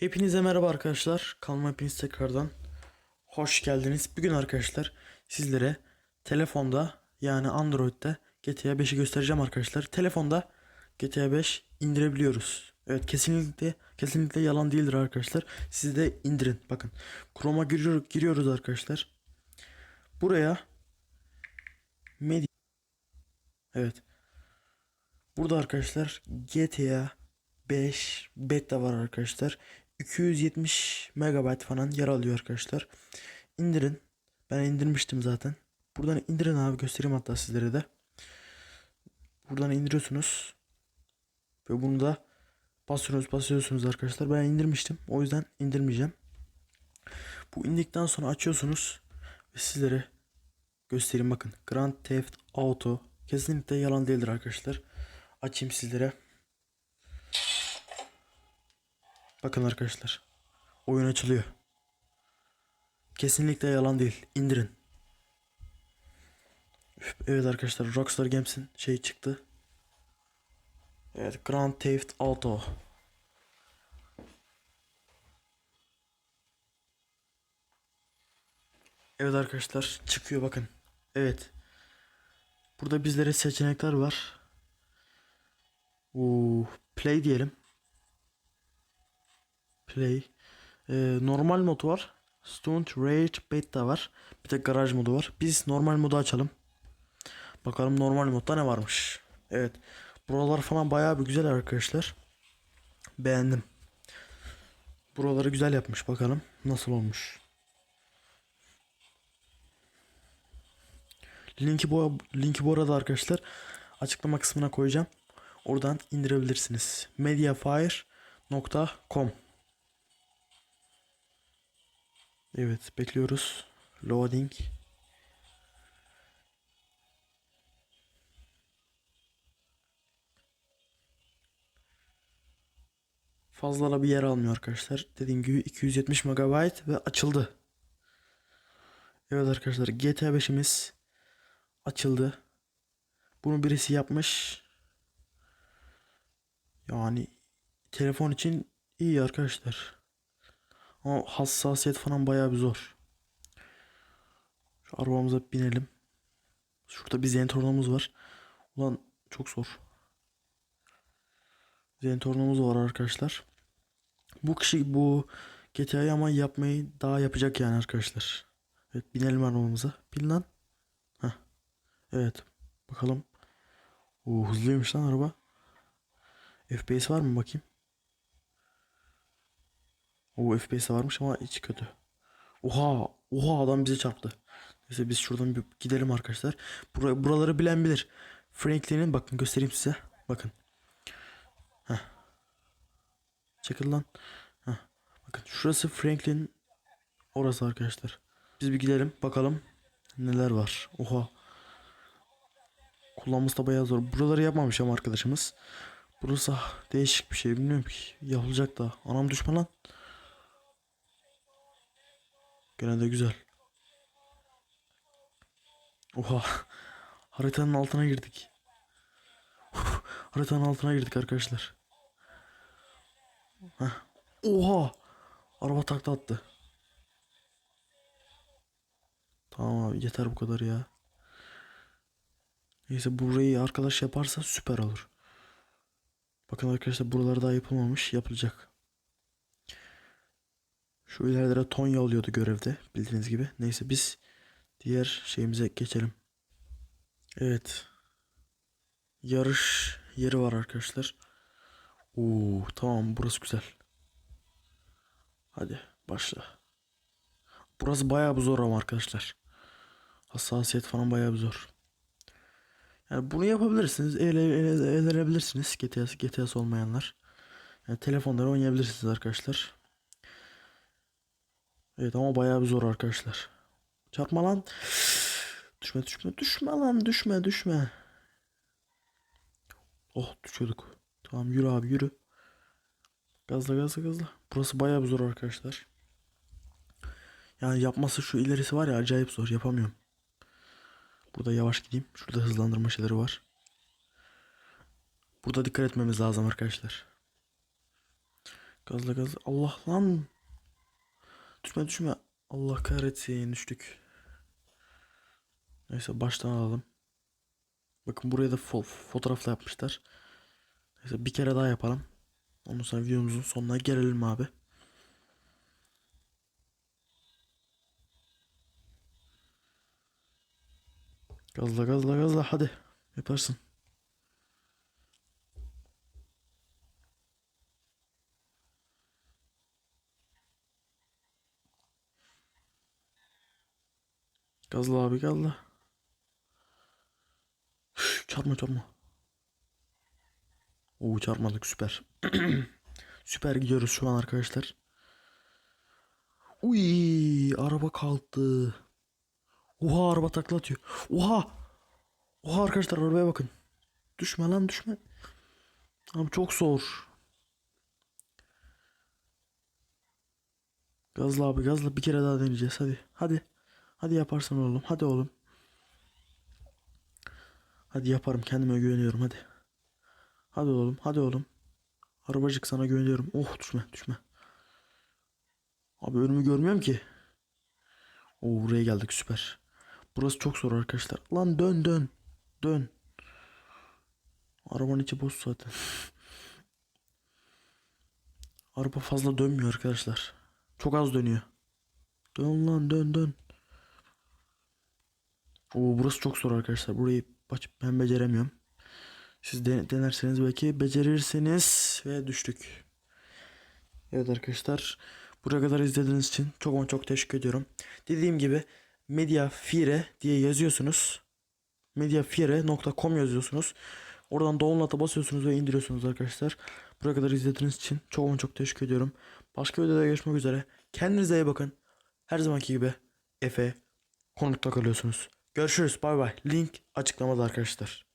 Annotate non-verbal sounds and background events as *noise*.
Hepinize merhaba arkadaşlar. Kanalıma hepiniz tekrardan hoş geldiniz. Bugün arkadaşlar sizlere telefonda yani Android'de GTA 5'i göstereceğim arkadaşlar. Telefonda GTA 5 indirebiliyoruz. Evet kesinlikle kesinlikle yalan değildir arkadaşlar. Siz de indirin. Bakın Chrome'a giriyor, giriyoruz arkadaşlar. Buraya Media Evet. Burada arkadaşlar GTA 5 beta var arkadaşlar. 270 megabayt falan yer alıyor arkadaşlar. İndirin. Ben indirmiştim zaten. Buradan indirin abi göstereyim hatta sizlere de. Buradan indiriyorsunuz. Ve bunu da basıyorsunuz basıyorsunuz arkadaşlar. Ben indirmiştim. O yüzden indirmeyeceğim. Bu indikten sonra açıyorsunuz. Ve sizlere göstereyim bakın. Grand Theft Auto. Kesinlikle yalan değildir arkadaşlar. Açayım sizlere. Bakın arkadaşlar. Oyun açılıyor. Kesinlikle yalan değil. İndirin. Evet arkadaşlar Rockstar Games'in şey çıktı. Evet Grand Theft Auto. Evet arkadaşlar çıkıyor bakın. Evet. Burada bizlere seçenekler var. Oo, play diyelim. Play. Ee, normal modu var. Stunt Rage Beta var. Bir de garaj modu var. Biz normal modu açalım. Bakalım normal modda ne varmış. Evet. Buralar falan bayağı bir güzel arkadaşlar. Beğendim. Buraları güzel yapmış bakalım. Nasıl olmuş. Linki bu linki bu arada arkadaşlar açıklama kısmına koyacağım. Oradan indirebilirsiniz. mediafire.com Evet bekliyoruz. Loading. Fazla da bir yer almıyor arkadaşlar. Dediğim gibi 270 MB ve açıldı. Evet arkadaşlar GTA 5'imiz açıldı. Bunu birisi yapmış. Yani telefon için iyi arkadaşlar. Ama hassasiyet falan bayağı bir zor. Şu arabamıza binelim. Şurada bir zentornamız var. Ulan çok zor. Zentornamız var arkadaşlar. Bu kişi bu GTA'yı ama yapmayı daha yapacak yani arkadaşlar. Evet binelim arabamıza. Bin lan. Heh. Evet. Bakalım. Oo, hızlıymış lan araba. FPS var mı bakayım? O FPS varmış ama içi kötü. Oha, oha adam bize çarptı. Neyse biz şuradan bir gidelim arkadaşlar. Bura, buraları bilen bilir. Franklin'in bakın göstereyim size. Bakın. Heh. Çekil lan. Heh. Bakın şurası Franklin orası arkadaşlar. Biz bir gidelim bakalım neler var. Oha. Kullanması da bayağı zor. Buraları yapmamış ama arkadaşımız. Burası ah, değişik bir şey bilmiyorum ki. Yapılacak da. Anam düşman lan. Gene de güzel. Oha. Haritanın altına girdik. Haritanın altına girdik arkadaşlar. Heh. Oha. Araba takla attı. Tamam abi yeter bu kadar ya. Neyse burayı arkadaş yaparsa süper olur. Bakın arkadaşlar buralar daha yapılmamış. Yapılacak. Şu ileride Tonya oluyordu görevde bildiğiniz gibi. Neyse biz diğer şeyimize geçelim. Evet. Yarış yeri var arkadaşlar. Oo tamam burası güzel. Hadi başla. Burası bayağı bir zor ama arkadaşlar. Hassasiyet falan bayağı bir zor. Yani bunu yapabilirsiniz. Ele, ele, eğlenebilirsiniz. GTA'sı GTA'sı olmayanlar. Yani telefonları oynayabilirsiniz arkadaşlar. Evet ama bayağı bir zor arkadaşlar. Çarpma lan. Düşme düşme düşme lan düşme düşme. Oh düşüyorduk. Tamam yürü abi yürü. Gazla gazla gazla. Burası bayağı bir zor arkadaşlar. Yani yapması şu ilerisi var ya acayip zor yapamıyorum. Burada yavaş gideyim. Şurada hızlandırma şeyleri var. Burada dikkat etmemiz lazım arkadaşlar. Gazla gazla. Allah lan. Düşme düşme. Allah kahretsin düştük. Neyse baştan alalım. Bakın buraya da fo- fotoğrafla yapmışlar. Neyse bir kere daha yapalım. Ondan sonra videomuzun sonuna gelelim abi. Gazla gazla gazla hadi. Yaparsın. Gazla abi gazla. Üf, Çarpma çarpma. Oo çarpmadık süper. *clears throat* süper gidiyoruz şu an arkadaşlar. Uy araba kalktı. Oha araba takla atıyor. Oha. Oha arkadaşlar arabaya bakın. Düşme lan düşme. Abi çok zor. Gazla abi gazla bir kere daha deneyeceğiz hadi. Hadi. Hadi yaparsın oğlum. Hadi oğlum. Hadi yaparım kendime güveniyorum hadi. Hadi oğlum hadi oğlum. Arabacık sana güveniyorum. Oh düşme düşme. Abi önümü görmüyorum ki. Oo buraya geldik süper. Burası çok zor arkadaşlar. Lan dön dön. Dön. Arabanın içi boş zaten. *laughs* Araba fazla dönmüyor arkadaşlar. Çok az dönüyor. Dön lan dön dön. Oo burası çok zor arkadaşlar. Burayı ben beceremiyorum. Siz de- denerseniz belki becerirsiniz ve düştük. Evet arkadaşlar. Buraya kadar izlediğiniz için çok ama çok teşekkür ediyorum. Dediğim gibi Mediafire diye yazıyorsunuz. Mediafire.com yazıyorsunuz. Oradan download'a basıyorsunuz ve indiriyorsunuz arkadaşlar. Buraya kadar izlediğiniz için çok ama çok teşekkür ediyorum. Başka videoda görüşmek üzere. Kendinize iyi bakın. Her zamanki gibi Efe konukta kalıyorsunuz. Görüşürüz. Bay bay. Link açıklamada arkadaşlar.